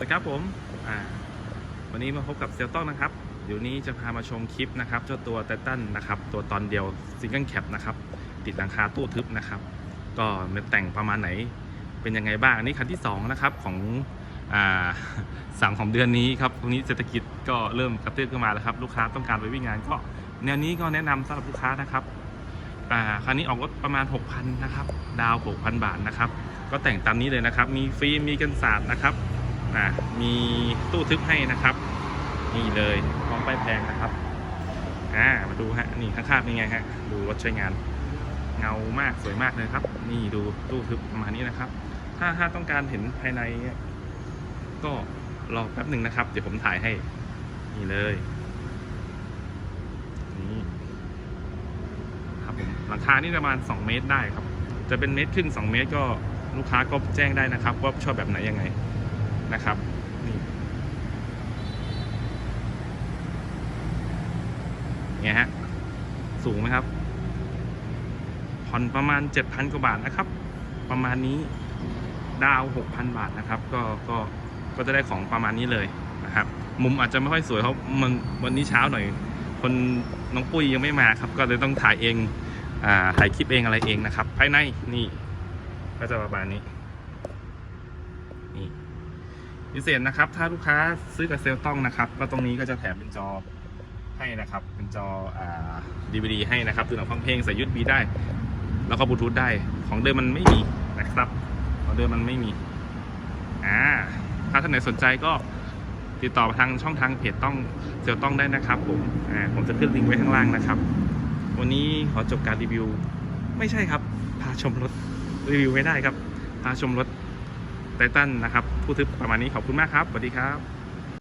สวัสดีครับผมวันนี้มาพบกับเซลต้องนะครับ เดี๋ยวนี้จะพามาชมคลิปนะครับเจ้าตัวไททันนะครับ ตัวตอนเดียวซิงเกิลแคปนะครับ ติดหลังคาตู้ทึบนะครับ ก็มันแต่งประมาณไหนเป็นยังไงบ้าง อันนี้คันที่ 2 นะครับ ของอ่าสั่งของเดือนนี้ครับตรงนี้เศรษฐกิจก็เริ่มกระเตื้องขึ้นมาแล้วครับ ลูกค้าต้องการไปวิ่งงานก็แนวนี้ก็แนะนำสำหรับลูกค้านะครับคันนี้ออกรถประมาณ 6,000นะครับ ดาว 6,000 บาทนะครับ ก็แต่งตามนี้เลยนะครับ มีฟิล์มมีกันศาสตร์นะครับ อ่ามีตู้ทึบให้นะครับ นี่เลยพร้อมป้ายแพงนะครับอ่ามาดูฮะนี่ข้างๆเป็นไงฮะดูรถใช้งาน เงามากสวยมากเลยครับ นี่ดูตู้ทึบประมาณนี้นะครับ ถ้าถ้าต้องการเห็นภายใน ก็รอแป๊บหนึ่งนะครับ เดี๋ยวผมถ่ายให้ นี่เลยนี่ครับผมหลังคานี่ประมาณ 2 เมตรได้ครับ จะเป็นเมตรครึ่ง2เมตรก็ลูกค้าก็แจ้งได้นะครับว่าชอบแบบไหนยังไง นะครับนี่ไงฮะสูงไหมครับผ่อนประมาณ 7,000 กว่าบาทนะครับ ประมาณนี้ดาว 6,000 บาทนะครับ ก็ก็ก็จะได้ของประมาณนี้เลยนะครับ มุมอาจจะไม่ค่อยสวยเพราะมันวันนี้เช้าหน่อย คนน้องปุ้ยยังไม่มาครับ ก็เลยต้องถ่ายเองอ่าถ่ายคลิปเองอะไรเองนะครับ ภายในนี่ก็จะประมาณนี้ พิเศษนะครับ ถ้าลูกค้าซื้อกับเซลต้องนะครับ ก็ตรงนี้ก็จะแถมเป็นจอให้นะครับ เป็นจออ่าดีวดีให้นะครับดูหนังฟังเพลงใส่ยูดบีได้ แล้วก็บลูทูธได้ ของเดิมมันไม่มีนะครับ ของเดิมมันไม่มี อ่า ถ้าท่านไหนสนใจก็ติดต่อมาทางช่องทางเพจต้องเซลต้องได้นะครับ ผม อ่า ผมจะขึ้นลิงก์ไว้ข้างล่างนะครับ วันนี้ขอจบการรีวิว ไม่ใช่ครับ พาชมรถรีวิวไม่ได้ครับ พาชมรถ ไททันนะครับผู้ทึบประมาณนี้ขอบคุณมากครับสวัสดีครับ